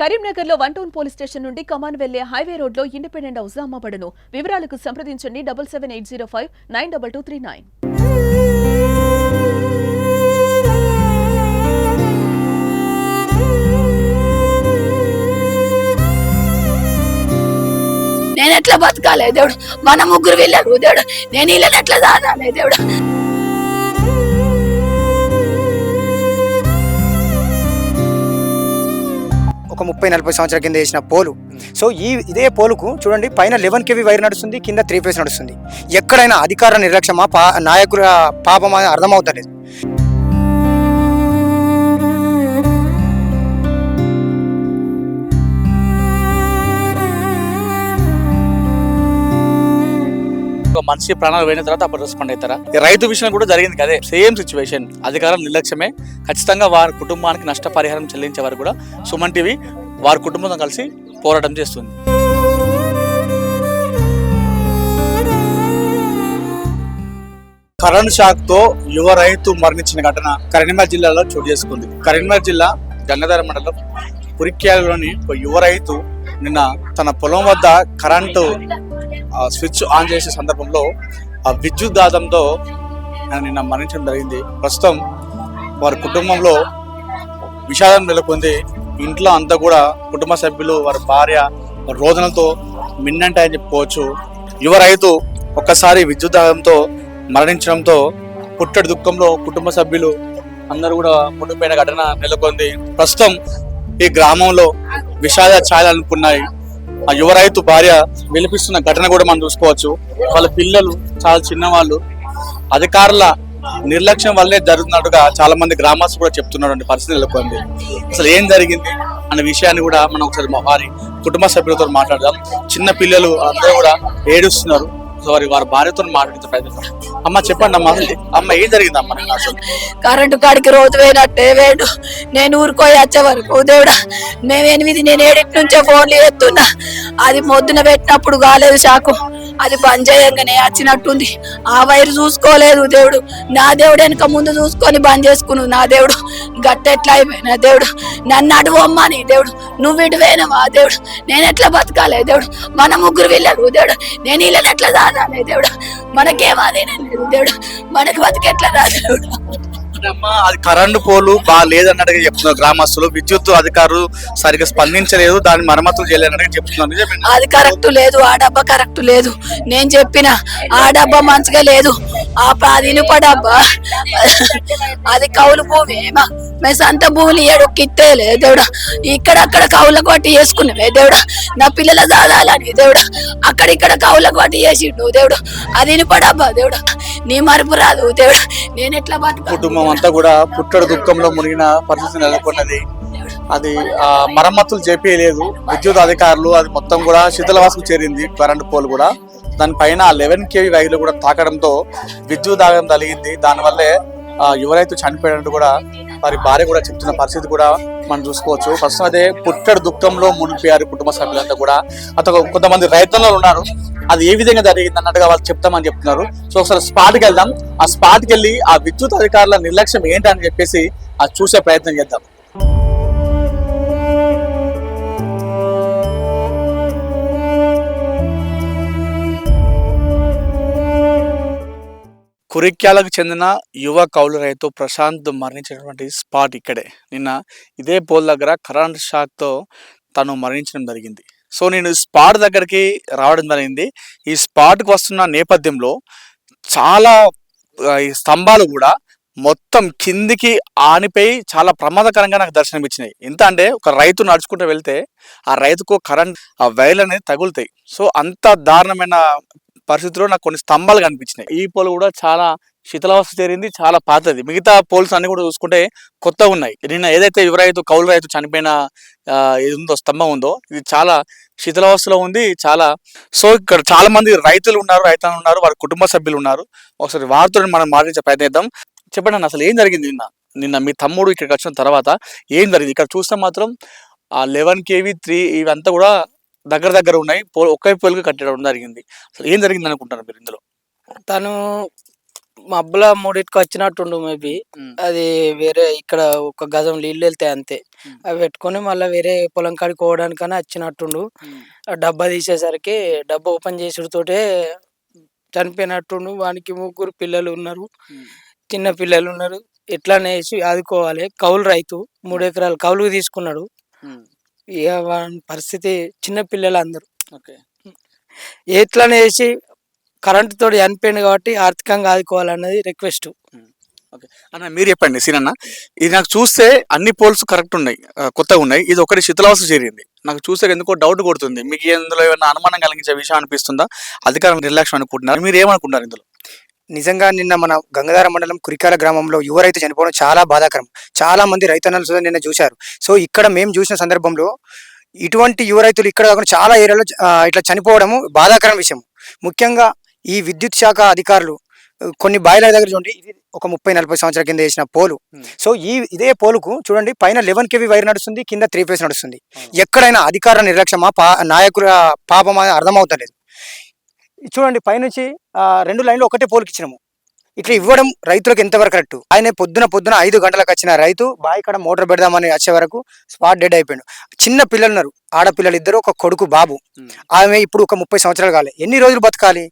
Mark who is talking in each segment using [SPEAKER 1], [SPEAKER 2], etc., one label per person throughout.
[SPEAKER 1] కరీంనగర్లో one town police station నుండి కమాన్ వెళ్ళే హైవే రోడ్లో ఇండిపెండెంట్ హౌస్ అమ్మబడను వివరాలకు సంప్రదించండి double seven eight zero five nine double two three nine.
[SPEAKER 2] నేను ఎట్లా బతకాలే దేవుడు? మన ముగ్గురు వెళ్ళారు దేవుడు నేను వీళ్ళని ఎట్లా దేవుడు?
[SPEAKER 3] ముప్పై నలభై సంవత్సరాల కింద వేసిన పోలు. సో ఈ ఇదే పోలుకు చూడండి పైన లెవెన్ కేవీ వైర్ నడుస్తుంది కింద త్రీ ఫేస్ నడుస్తుంది. ఎక్కడైనా అధికార నిర్లక్ష్యమా పా నాయకుల పాపమా అర్థమవుతలేదు.
[SPEAKER 4] ఒక మనిషి ప్రాణాలు పోయిన తర్వాత అప్పుడు రెస్పాండ్ అవుతారా? రైతు విషయం కూడా జరిగింది కదే. సేమ్ సిచ్యువేషన్ అధికారం నిర్లక్ష్యమే. ఖచ్చితంగా వారి కుటుంబానికి నష్టపరిహారం చెల్లించే వారు కూడా సుమన్ టీవీ వారి కుటుంబంతో కలిసి పోరాటం చేస్తుంది. కరెంట్ షాక్తో యువ రైతు మరణించిన ఘటన కరీంనగర్ జిల్లాలో చోటు చేసుకుంది. కరీంనగర్ జిల్లా గంగాధర మండలం పురిక్యాలలోని ఒక యువ రైతు నిన్న తన పొలం వద్ద కరెంటు స్విచ్ ఆన్ చేసే సందర్భంలో ఆ విద్యుత్ దాదంతో ఆయన నిన్న మరణించడం జరిగింది. ప్రస్తుతం వారి కుటుంబంలో విషాదం నెలకొంది. ఇంట్లో అంతా కూడా కుటుంబ సభ్యులు వారి భార్య రోజులతో మిన్నంటే అని చెప్పుకోవచ్చు. యువ రైతు ఒక్కసారి విద్యుత్ దాహంతో మరణించడంతో పుట్టడి దుఃఖంలో కుటుంబ సభ్యులు అందరూ కూడా పుట్టిపోయిన ఘటన నెలకొంది. ప్రస్తుతం ఈ గ్రామంలో విషాద ఛాయలనుకున్నాయి ఆ యువ రైతు భార్య విలిపిస్తున్న ఘటన కూడా మనం చూసుకోవచ్చు. వాళ్ళ పిల్లలు చాలా చిన్నవాళ్ళు. అధికారుల నిర్లక్ష్యం వల్లే జరుగుతున్నట్టుగా చాలా మంది గ్రామస్తులు కూడా చెప్తున్నారు పరిస్థితి నెలకొంది. అసలు ఏం జరిగింది అనే విషయాన్ని కూడా మనం ఒకసారి మా వారి కుటుంబ సభ్యులతో మాట్లాడదాం. చిన్న పిల్లలు అందరూ కూడా ఏడుస్తున్నారు. సో వారి భార్యతో మాట్లాడితే ప్రయత్నం అమ్మ చెప్పండి అమ్మ అమ్మ ఏం జరిగింది అమ్మ అసలు?
[SPEAKER 2] కరెంటు కాడికి రోజు పోయినట్టే వేడు నేను ఊరుకోయి వచ్చే వరకు. దేవుడా మేము ఎనిమిది నేను ఏడింటి నుంచే ఫోన్లు చేస్తున్నా అది మొద్దున పెట్టినప్పుడు కాలేదు షాకు అది బంద్ చేయంగానే వచ్చినట్టుంది. ఆ వైరు చూసుకోలేదు దేవుడు. నా దేవుడు వెనక ముందు చూసుకొని బంద్ చేసుకును నా దేవుడు గట్టెట్లా అయిపోయినా దేవుడు. నన్ను అడువమ్మని దేవుడు. నువ్వు ఇటువేనవా దేవుడు? నేను ఎట్లా బతకాలి దేవుడు? మన ముగ్గురు వెళ్ళారు దేవుడు. నేను వీళ్ళని ఎట్లా దాదాలే దేవుడు? మనకేమాదే లేదు దేవుడు. మనకి బతికెట్లా రా దేవుడు?
[SPEAKER 4] అది కరెంటు పోలు బాగా లేదన్నట్టుగా చెప్తున్నారు గ్రామస్తులు. విద్యుత్ అధికారులు సరిగ్గా స్పందించలేదు దాని మరమ్మతులు చేయలేదన్నట్టుగా చెప్తున్నారు.
[SPEAKER 2] అది కరెక్ట్ లేదు ఆ డబ్బా కరెక్ట్ లేదు. నేను చెప్పిన ఆ డబ్బా మంచిగా లేదు. ఆ ఇనుప డబ్బా. అది కౌలు భూమి. ఏమా మేము సంత భూమిని ఏడొక్కిత్తేలే దేవుడా. ఇక్కడక్కడ కౌల కొట్టి వేసుకున్నామే దేవుడా. నా పిల్లల దాదాలని దేవుడా. అక్కడిక్కడ కౌల కొట్టి వేసిండు దేవుడు. అది ఇనుప డబ్బా దేవుడా. నీ మరుపు రాదు దేవుడు. నేను ఎట్లా బతుకు
[SPEAKER 4] కుటుంబం అంతా కూడా పుట్టడు దుఃఖంలో మునిగిన పరిస్థితి నెలకొన్నది. అది ఆ మరమ్మతులు చేపించలేదు విద్యుత్ అధికారులు అది మొత్తం కూడా శీతలవాసం చేరింది కరెంటు పోల్ కూడా. దానిపైన లెవెన్ కేవీ వైర్లు కూడా తాకడంతో విద్యుత్ ఆగడం కలిగింది దానివల్లే ఎవరైతే యువ రైతు చనిపోయినట్టు కూడా వారి భార్య కూడా చెప్తున్న పరిస్థితి కూడా మనం చూసుకోవచ్చు. ప్రస్తుతం అదే పుట్టడు దుఃఖంలో మునిపోయారు కుటుంబ సభ్యులంతా కూడా. అతను కొంతమంది రైతులు ఉన్నారు. అది ఏ విధంగా జరిగింది అన్నట్టుగా వాళ్ళు చెప్తామని చెప్తున్నారు. సో ఒకసారి స్పాట్కి వెళ్దాం. ఆ స్పాట్కి వెళ్ళి ఆ విద్యుత్ అధికారుల నిర్లక్ష్యం ఏంటని చెప్పేసి అది చూసే ప్రయత్నం చేద్దాం. కురిక్యాలకు చెందిన యువ కౌలు రైతు ప్రశాంత్ మరణించినటువంటి స్పాట్ ఇక్కడే. నిన్న ఇదే పోల్ దగ్గర కరెంట్ షాక్తో తను మరణించడం జరిగింది. సో నేను స్పాట్ దగ్గరికి రావడం జరిగింది. ఈ స్పాట్కి వస్తున్న నేపథ్యంలో చాలా ఈ స్తంభాలు కూడా మొత్తం కిందికి ఆనిపోయి చాలా ప్రమాదకరంగా నాకు దర్శనం ఇచ్చినాయి. ఎంత అంటే ఒక రైతు నడుచుకుంటూ వెళ్తే ఆ రైతుకు కరెంట్ ఆ వైర్లు అనేది తగులుతాయి. సో అంత దారుణమైన పరిస్థితిలో నాకు కొన్ని స్తంభాలు కనిపించినాయి. ఈ పోల్ కూడా చాలా శీతలవస్థ చేరింది చాలా పాతది. మిగతా పోల్స్ అన్ని కూడా చూసుకుంటే కొత్తగా ఉన్నాయి. నిన్న ఏదైతే యువ కౌలు రైతు చనిపోయిన ఆ, ఇది ఉందో స్తంభం ఉందో ఇది చాలా శీతలవస్థలో ఉంది చాలా సో ఇక్కడ చాలా మంది రైతులు ఉన్నారు రైతులు ఉన్నారు వారి కుటుంబ సభ్యులు ఉన్నారు. ఒకసారి వారితో మనం మాట్లాడించే ప్రయత్నిద్దాం. చెప్పండి అన్న అసలు ఏం జరిగింది నిన్న? నిన్న మీ తమ్ముడు ఇక్కడికి వచ్చిన తర్వాత ఏం జరిగింది? ఇక్కడ చూస్తే మాత్రం ఆ లెవెన్ కేవీ త్రీ ఇవంతా కూడా దగ్గర దగ్గర ఉన్నాయి. పో ఒకే పోలుగా కట్టడం జరిగింది. అసలు ఏం జరిగింది అనుకుంటారు మీరు ఇందులో?
[SPEAKER 5] తను మబ్బుల మూడింటికి వచ్చినట్టుండు మేబీ. అది వేరే ఇక్కడ ఒక గజం నీళ్ళు వెళ్తాయి అంతే. అవి పెట్టుకొని మళ్ళీ వేరే పొలం కాడికి పోవడానికని వచ్చినట్టుండు. ఆ డబ్బా తీసేసరికి డబ్బా ఓపెన్ చేసుడుతోటే చనిపోయినట్టుండు. వానికి ముగ్గురు పిల్లలు ఉన్నారు. చిన్న పిల్లలు ఉన్నారు. ఎట్లానే వేసి ఆదుకోవాలి. కౌలు రైతు మూడు ఎకరాలు కౌలుకు తీసుకున్నాడు. ఇక వాని పరిస్థితి చిన్న పిల్లలు అందరూ
[SPEAKER 4] ఓకే.
[SPEAKER 5] ఎట్లనే వేసి కరెంటు తోటి చనిపోయింది కాబట్టి ఆర్థికంగా ఆదుకోవాలన్నది రిక్వెస్ట్.
[SPEAKER 4] ఓకే. అన్న మీరు చెప్పండి సీనన్న. ఇది నాకు చూస్తే అన్ని పోల్స్ కరెక్ట్ ఉన్నాయి. కొత్తగా ఉన్నాయి. ఇది ఒకటి శిథిలావస్థ చేరింది. నాకు చూస్తే ఎందుకో డౌట్ కొడుతుంది. మీకు ఇందులో ఏమైనా అనుమానం కలిగించే విషయం అనిపిస్తుందా? అధికారం నిర్లక్ష్యం అనుకుంటున్నారు? మీరు ఏమనుకుంటున్నారు ఇందులో?
[SPEAKER 3] నిజంగా నిన్న మన గంగాధర మండలం కురికాల గ్రామంలో యువ రైతు చనిపోవడం చాలా బాధాకరం. చాలా మంది రైతన్నలు నిన్న చూశారు. సో ఇక్కడ మేము చూసిన సందర్భంలో ఇటువంటి యువ రైతులు ఇక్కడ కాకుండా చాలా ఏరియాలో ఇట్లా చనిపోవడము బాధాకరం విషయం. ముఖ్యంగా ఈ విద్యుత్ శాఖ అధికారులు కొన్ని బాయిల దగ్గర చూడండి ఇది ఒక ముప్పై నలభై సంవత్సరాల కింద వేసిన పోలు. సో ఈ ఇదే పోలుకు చూడండి పైన లెవెన్ కేవీ వైర్ నడుస్తుంది కింద త్రీ ఫేస్ నడుస్తుంది. ఎక్కడైనా అధికార నిర్లక్ష్యమా పా నాయకుల పాపమా అర్థమవుతలేదు. చూడండి పైనుంచి రెండు లైన్లు ఒకటే పోలుకి ఇచ్చినాము ఇట్లా ఇవ్వడం రైతులకు ఎంతవరకు కరెక్ట్? ఆయన పొద్దున పొద్దున ఐదు గంటలకు వచ్చిన రైతు బావి కాడ మోటార్ పెడదామని వచ్చే వరకు స్పాట్ డెడ్ అయిపోయాడు. చిన్న పిల్లలు ఉన్నారు. ఆడపిల్లలు ఇద్దరు ఒక కొడుకు బాబు. ఆమె ఇప్పుడు ఒక ముప్పై సంవత్సరాలు కాలే. ఎన్ని రోజులు బతకాలి.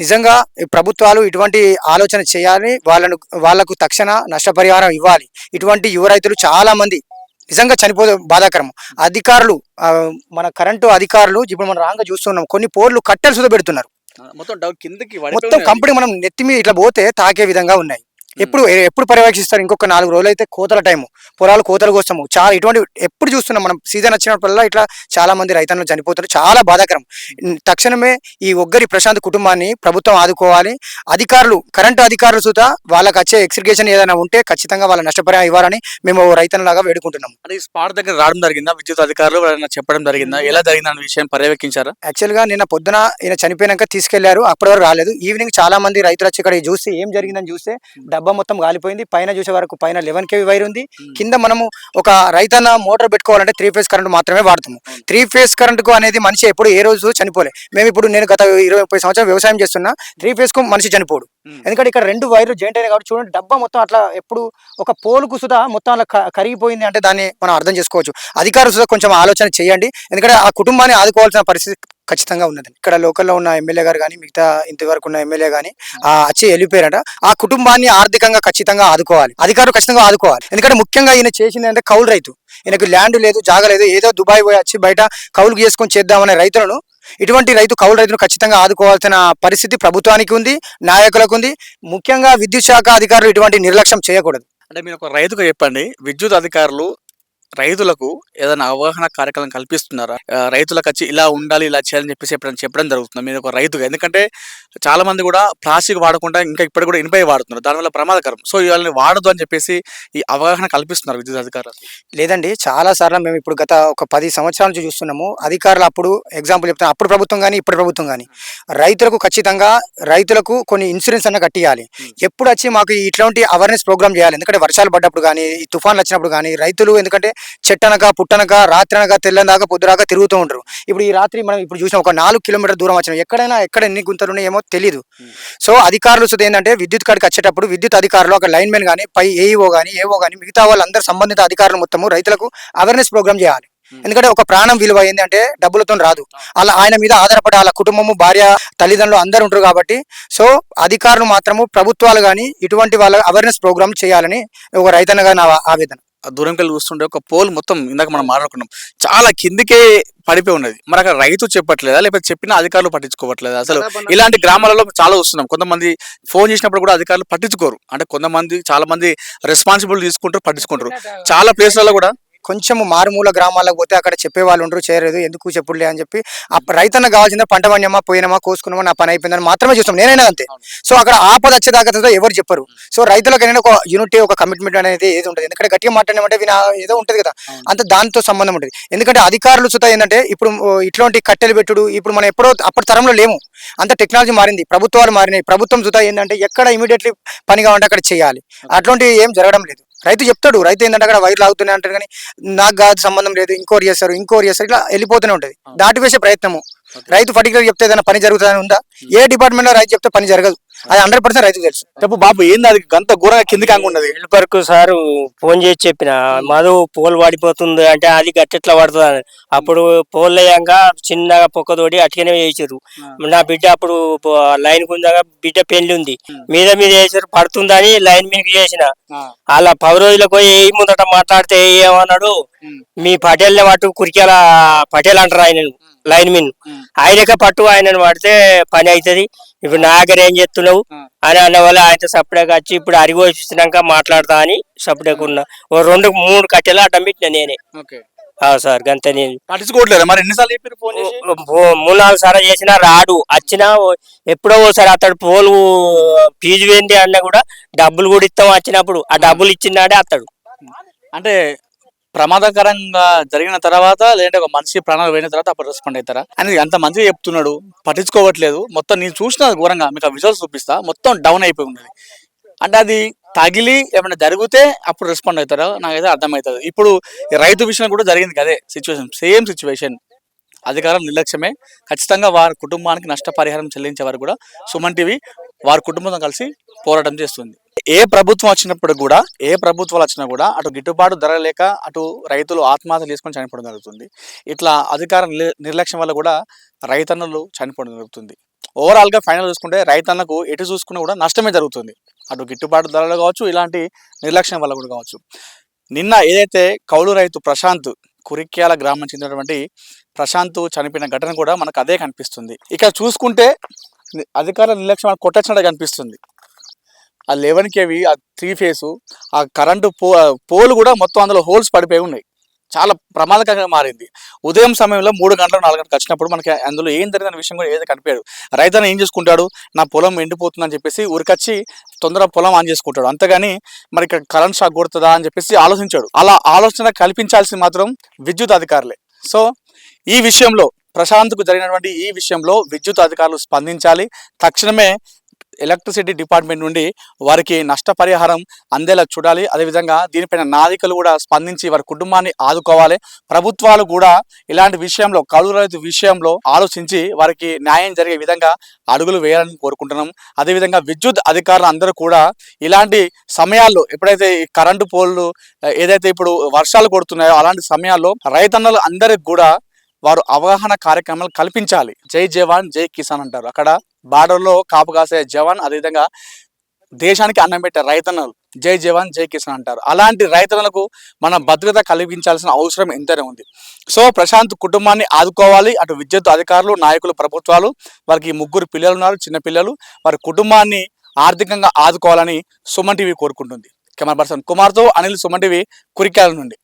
[SPEAKER 3] నిజంగా ప్రభుత్వాలు ఇటువంటి ఆలోచన చేయాలి. వాళ్ళను వాళ్ళకు తక్షణ నష్టపరిహారం ఇవ్వాలి. ఇటువంటి యువ రైతులు చాలా మంది నిజంగా చనిపోతే బాధాకరం. అధికారులు మన కరెంటు అధికారులు ఇప్పుడు మనం రాంగా చూస్తున్నాం కొన్ని పోర్లు కట్టెలు సుధా పెడుతున్నారు
[SPEAKER 4] మొత్తం డౌట్ కిందకి
[SPEAKER 3] మొత్తం కంపెనీ మనం నెత్తి మీద ఇట్లా పోతే తాకే విధంగా ఉన్నాయి. ఎప్పుడు ఎప్పుడు పర్యవేక్షిస్తారు? ఇంకొక నాలుగు రోజులు అయితే కోతల టైము పొలాలు కోతలు కోస్తాము. చాలా ఇటువంటి ఎప్పుడు చూస్తున్నాం మనం సీజన్ వచ్చినప్పుడల్లా ఇట్లా చాలా మంది రైతన్నులు చనిపోతారు. చాలా బాధాకరం. తక్షణమే ఈ ఒగ్గరి ప్రశాంత్ కుటుంబాన్ని ప్రభుత్వం ఆదుకోవాలి. అధికారులు కరెంటు అధికారులు సుత వాళ్ళకి వచ్చే ఎక్స్రిగేషన్ ఏదైనా ఉంటే ఖచ్చితంగా వాళ్ళ నష్టపరిహారం ఇవ్వాలని మేము రైతన్నలాగా వేడుకుంటున్నాం.
[SPEAKER 4] అంటే స్పాట్ దగ్గర రావడం జరిగిందా? విద్యుత్ అధికారులు చెప్పడం జరిగిందా? ఎలా జరిగింది? అనే విషయం పర్యవేక్షించారా?
[SPEAKER 3] యాక్చువల్గా నిన్న పొద్దున ఈయన చనిపోయినాక తీసుకెళ్ళారు. అప్పటి వరకు రాలేదు. ఈవినింగ్ చాలా మంది రైతులు వచ్చి ఇక్కడ చూసి ఏం జరిగిందని చూస్తే డబ్బా మొత్తం గాలిపోయింది పైన చూసే వరకు పైన లెవెన్ కేవీ వైర్ ఉంది. కింద మనము ఒక రైతన్న మోటార్ పెట్టుకోవాలంటే త్రీ ఫేస్ కరెంట్ మాత్రమే వాడతాము త్రీ ఫేస్ కరెంట్కు అనేది మనిషి ఎప్పుడు ఏ రోజు చనిపోలే. మేము ఇప్పుడు నేను గత ఇరవై ముప్పై సంవత్సరాలు వ్యవసాయం చేస్తున్నా. త్రీ ఫేస్కు మనిషి చనిపోడు. ఎందుకంటే ఇక్కడ రెండు వైర్లు జాయింట్ అయినాయి కాబట్టి చూడండి డబ్బా మొత్తం అట్లా ఎప్పుడు ఒక పోలుకు సుధా మొత్తం అలా క- కరిగిపోయింది అంటే దాన్ని మనం అర్థం చేసుకోవచ్చు. అధికారులు సుధా కొంచెం ఆలోచన చేయండి. ఎందుకంటే ఆ కుటుంబాన్ని ఆదుకోవాల్సిన పరిస్థితి ఖచ్చితంగా ఉన్నది. ఇక్కడ లోకల్లో ఉన్న ఎమ్మెల్యే గారు కానీ మిగతా ఇంతవరకు ఉన్న ఎమ్మెల్యే కానీ ఆ వచ్చి వెళ్ళిపోయారట. ఆ కుటుంబాన్ని ఆర్థికంగా ఖచ్చితంగా ఆదుకోవాలి. అధికారులు ఖచ్చితంగా ఆదుకోవాలి. ఎందుకంటే ముఖ్యంగా ఈయన చేసింది అంటే కౌలు రైతు. ఈయనకు ల్యాండ్ లేదు జాగ లేదు. ఏదో దుబాయ్ పోయి వచ్చి బయట కౌలుకు చేసుకొని చేద్దామనే రైతులను ఇటువంటి రైతు కౌలు రైతును ఖచ్చితంగా ఆదుకోవాల్సిన పరిస్థితి ప్రభుత్వానికి ఉంది నాయకులకు ఉంది. ముఖ్యంగా విద్యుత్ శాఖ అధికారులు ఇటువంటి నిర్లక్ష్యం చేయకూడదు.
[SPEAKER 4] అంటే మీరు ఒక రైతుగా చెప్పండి విద్యుత్ అధికారులు రైతులకు ఏదైనా అవగాహన కార్యక్రమం కల్పిస్తున్నారా? రైతులకు వచ్చి ఇలా ఉండాలి ఇలా చేయాలని చెప్పేసి ఎప్పుడైనా చెప్పడం జరుగుతుంది? మీరు ఒక రైతుగా? ఎందుకంటే చాలా మంది కూడా ప్లాస్టిక్ వాడకుండా ఇంకా ఇప్పటికి కూడా ఇనుపై వాడుతున్నారు. దానివల్ల ప్రమాదకరం. సో ఇవాళని వాడదు అని చెప్పేసి ఈ అవగాహన కల్పిస్తున్నారు విద్యుత్ అధికారులు.
[SPEAKER 3] లేదండి. చాలా సార్లు మేము ఇప్పుడు గత ఒక పది సంవత్సరాల నుంచి చూస్తున్నాము. అధికారులు అప్పుడు ఎగ్జాంపుల్ చెప్తాను అప్పుడు ప్రభుత్వం కానీ ఇప్పుడు ప్రభుత్వం కానీ రైతులకు ఖచ్చితంగా రైతులకు కొన్ని ఇన్సూరెన్స్ అన్న కట్టియాలి. ఎప్పుడు వచ్చి మాకు ఇట్లాంటి అవేర్నెస్ ప్రోగ్రామ్ చేయాలి. ఎందుకంటే వర్షాలు పడ్డప్పుడు కానీ ఈ తుఫాన్లు వచ్చినప్పుడు కానీ రైతులు ఎందుకంటే చెట్టనక పుట్టనక రాత్రి అనక తెల్లందాక పొద్దురాక తిరుగుతూ ఉంటారు. ఇప్పుడు ఈ రాత్రి మనం ఇప్పుడు చూసిన ఒక నాలుగు కిలోమీటర్ దూరం వచ్చినాం. ఎక్కడైనా ఎక్కడ ఎన్ని గుంతలు ఉన్నాయేమో తెలియదు సో అధికారులు ఏంటంటే విద్యుత్ కాడికి వచ్చేటప్పుడు విద్యుత్ అధికారులు ఒక లైన్ మెన్ కానీ పై ఏఈఓ కానీ ఏఓ కానీ మిగతా వాళ్ళందరూ సంబంధిత అధికారులు మొత్తము రైతులకు అవేర్నెస్ ప్రోగ్రామ్ చేయాలి. ఎందుకంటే ఒక ప్రాణం విలువ ఏంది అంటే డబ్బులతో రాదు. అలా ఆయన మీద ఆధారపడి వాళ్ళ కుటుంబము భార్య తల్లిదండ్రులు అందరూ ఉంటారు కాబట్టి సో అధికారులు మాత్రము ప్రభుత్వాలు కానీ ఇటువంటి వాళ్ళ అవేర్నెస్ ప్రోగ్రామ్ చేయాలని ఒక రైతన్నగా నా ఆవేదన.
[SPEAKER 4] దూరంకి వెళ్ళి చూస్తుంటే ఒక పోల్ మొత్తం ఇందాక మనం మాట్లాడుకున్నాం. చాలా కిందికే పడిపోయి ఉన్నది. మరి అక్కడ రైతు చెప్పట్లేదా? లేకపోతే చెప్పిన అధికారులు పట్టించుకోవట్లేదా? అసలు ఇలాంటి గ్రామాలలో చాలా వస్తున్నాం కొంతమంది ఫోన్ చేసినప్పుడు కూడా అధికారులు పట్టించుకోరు. అంటే కొంతమంది చాలా మంది రెస్పాన్సిబుల్ తీసుకుంటారు పట్టించుకుంటారు. చాలా ప్లేస్లలో కూడా
[SPEAKER 3] కొంచెం మారుమూల గ్రామాలకు పోతే అక్కడ చెప్పే వాళ్ళు ఉండరు చేయలేదు ఎందుకు చెప్పుడులే అని చెప్పి. ఆ రైతన్న కావాల్సిందే పంట పండియమా పోయినామా కోసుకున్నామా నా పని అయిపోయిందని మాత్రమే చూస్తాం. నేనైనా అంతే. సో అక్కడ ఆపద వచ్చేదాకా ఎవరు చెప్పరు. సో రైతులకైనా ఒక యూనిటీ ఒక కమిట్మెంట్ అనేది ఏది ఉంటుంది ఎందుకంటే గట్టిగా మాట్లాడమంటే ఏదో ఉంటుంది కదా. అంత దాంతో సంబంధం ఉంటుంది ఎందుకంటే అధికారులు సుతా ఏంటంటే ఇప్పుడు ఇట్లాంటి కట్టెలు పెట్టుడు ఇప్పుడు మనం ఎప్పుడో అప్పటి తరంలో లేము. అంత టెక్నాలజీ మారింది. ప్రభుత్వాలు మారినాయి. ప్రభుత్వం సుతా ఏంటంటే ఎక్కడ ఇమీడియట్లీ పని కావాలంటే అక్కడ చేయాలి. అట్లాంటివి ఏం జరగడం లేదు. రైతు చెప్తాడు రైతు ఏంటంటే అక్కడ వైర్లు ఆగుతున్నాయి అంటారు కానీ నాకు కాదు సంబంధం లేదు ఇంకోరు చేస్తారు ఇంకోరు చేస్తారు ఇట్లా వెళ్ళిపోతూనే ఉంటుంది. దాటి వేసే ప్రయత్నము. రైతు పర్టికులర్ చెప్తే ఏదైనా పని జరుగుతుందని ఉందా? ఏ డిపార్ట్మెంట్లో రైతు చెప్తే పని జరగదు? అది హండ్రెడ్ పర్సెంట్ రైతుకు తెలుసు.
[SPEAKER 4] చెప్పు బాబు ఏంది అది? గంత ఘోరంగా కిందికి అంగు ఉన్నది.
[SPEAKER 6] వరకు సారు ఫోన్ చేసి చెప్పిన మధు పోల్ పడిపోతుంది అంటే అది గట్టెట్లా పడుతుంది అని అప్పుడు పోల్ వేయంగా చిన్నగా పొక్కతోటి అట్లనే వేసారు నా బిడ్డ అప్పుడు లైన్ కుందాగా బిడ్డ పెళ్ళి ఉంది. మీద మీద వేసారు పడుతుందని లైన్ మీదకి చేసిన అలా పది రోజులకు పోయి ఏ ముందట మాట్లాడితే ఏమన్నాడు? మీ పటేల్ పట్టు కురికేల పటేల్ అంటారు ఆయన లైన్ మీన్ ఆయనకే పట్టు ఆయనను పడితే పని అవుతుంది ఇప్పుడు నా దగ్గర ఏం చేస్తున్నావు? అని అన్న వల్ల ఆయన సపరేట్గా వచ్చి ఇప్పుడు అరిగోసినాక మాట్లాడతా అని సపరేట్గా ఉన్నా ఓ రెండు మూడు కట్టెలు అడ్డం పెట్టిన నేనే. సార్ గంత నేను.
[SPEAKER 4] పట్టించుకోవట్లేదు? మరి ఎన్నిసార్లు
[SPEAKER 6] మూడు నాలుగు సార్లు చేసినా రాడు. వచ్చినా ఎప్పుడో ఓసారి అతడు పోలు ఫీజు వేంది అన్న కూడా డబ్బులు కూడా ఇస్తాం వచ్చినప్పుడు. ఆ డబ్బులు ఇచ్చినాడే అతడు
[SPEAKER 4] అంటే ప్రమాదకరంగా జరిగిన తర్వాత లేదంటే ఒక మనిషి ప్రాణాలు పోయిన తర్వాత అప్పుడు రెస్పాండ్ అవుతారా? అని అంత మంచిగా చెప్తున్నాడు. పట్టించుకోవట్లేదు. మొత్తం నేను చూసిన ఘోరంగా. మీకు ఆ విజువల్స్ చూపిస్తా. మొత్తం డౌన్ అయిపోయి ఉన్నది. అంటే అది తగిలి ఏమైనా జరిగితే అప్పుడు రెస్పాండ్ అవుతారా? నాకైతే అర్థమవుతుంది ఇప్పుడు రైతు విషయం కూడా జరిగింది కదే సిచ్యువేషన్ సేమ్ సిచ్యువేషన్ అధికారం నిర్లక్ష్యమే. ఖచ్చితంగా వారి కుటుంబానికి నష్టపరిహారం చెల్లించే వారు కూడా సుమన్ టీవీ వారి కుటుంబంతో కలిసి పోరాటం చేస్తుంది. ఏ ప్రభుత్వం వచ్చినప్పుడు కూడా ఏ ప్రభుత్వాలు వచ్చినా కూడా అటు గిట్టుబాటు ధర లేక అటు రైతులు ఆత్మహత్య చేసుకొని చనిపోవడం జరుగుతుంది. ఇట్లా అధికార నిర్లక్ష్యం వల్ల కూడా రైతన్నలు చనిపోవడం జరుగుతుంది. ఓవరాల్గా ఫైనల్ చూసుకుంటే రైతన్నకు ఎటు చూసుకున్నా కూడా నష్టమే జరుగుతుంది. అటు గిట్టుబాటు ధరలు కావచ్చు ఇలాంటి నిర్లక్ష్యం వల్ల కూడా కావచ్చు. నిన్న ఏదైతే కౌలు రైతు ప్రశాంత్ కురిక్యాల గ్రామం చెందినటువంటి ప్రశాంత్ చనిపోయిన ఘటన కూడా మనకు అదే కనిపిస్తుంది. ఇక్కడ చూసుకుంటే అధికార నిర్లక్ష్యం కొట్టచ్చినట్టు కనిపిస్తుంది. ఆ లెవెన్ కేవి ఆ త్రీ ఫేసు ఆ కరెంటు పో పోలు కూడా మొత్తం అందులో హోల్స్ పడిపోయి ఉన్నాయి. చాలా ప్రమాదకరంగా మారింది. ఉదయం సమయంలో మూడు గంటలు నాలుగు గంటలకు వచ్చినప్పుడు మనకి అందులో ఏం జరిగిన విషయం కూడా ఏదో కనిపించాడు రైతన్న ఏం చేసుకుంటాడు? నా పొలం ఎండిపోతుందని చెప్పేసి ఉరికొచ్చి తొందరగా పొలం ఆన్ చేసుకుంటాడు. అంతేగాని మరి ఇక్కడ కరెంట్ షాక్ కొడుతుందా అని చెప్పేసి ఆలోచించాడు. అలా ఆలోచన కల్పించాల్సింది మాత్రం విద్యుత్ అధికారులే. సో ఈ విషయంలో ప్రశాంత్కు జరిగినటువంటి ఈ విషయంలో విద్యుత్ అధికారులు స్పందించాలి. తక్షణమే ఎలక్ట్రిసిటీ డిపార్ట్మెంట్ నుండి వారికి నష్టపరిహారం అందేలా చూడాలి. అదేవిధంగా దీనిపైన నాదికలు కూడా స్పందించి వారి కుటుంబాన్ని ఆదుకోవాలి. ప్రభుత్వాలు కూడా ఇలాంటి విషయంలో కౌలు రైతు విషయంలో ఆలోచించి వారికి న్యాయం జరిగే విధంగా అడుగులు వేయాలని కోరుకుంటున్నాం. అదేవిధంగా విద్యుత్ అధికారులు అందరూ కూడా ఇలాంటి సమయాల్లో ఎప్పుడైతే ఈ కరెంటు పోల్లు ఏదైతే ఇప్పుడు వర్షాలు కొడుతున్నాయో అలాంటి సమయాల్లో రైతన్నలు అందరికి కూడా వారు అవగాహన కార్యక్రమాలు కల్పించాలి. జై జవాన్ జై కిసాన్ అంటారు. అక్కడ బార్డర్లో కాపు కాసే జవాన్ అదేవిధంగా దేశానికి అన్నం పెట్టే రైతన్నలు. జై జవాన్ జై కిసాన్ అంటారు. అలాంటి రైతన్నలకు మనం భద్రత కల్పించాల్సిన అవసరం ఎంతైనా ఉంది. సో ప్రశాంత్ కుటుంబాన్ని ఆదుకోవాలి. అటు విద్యుత్ అధికారులు నాయకులు ప్రభుత్వాలు వారికి ముగ్గురు పిల్లలు ఉన్నారు చిన్న పిల్లలు. వారి కుటుంబాన్ని ఆర్థికంగా ఆదుకోవాలని సుమన్ టీవీ కోరుకుంటుంది. కెమెరా పర్సన్ కుమార్తో అనిల్ సుమన్ టీవీ కురికాల నుండి.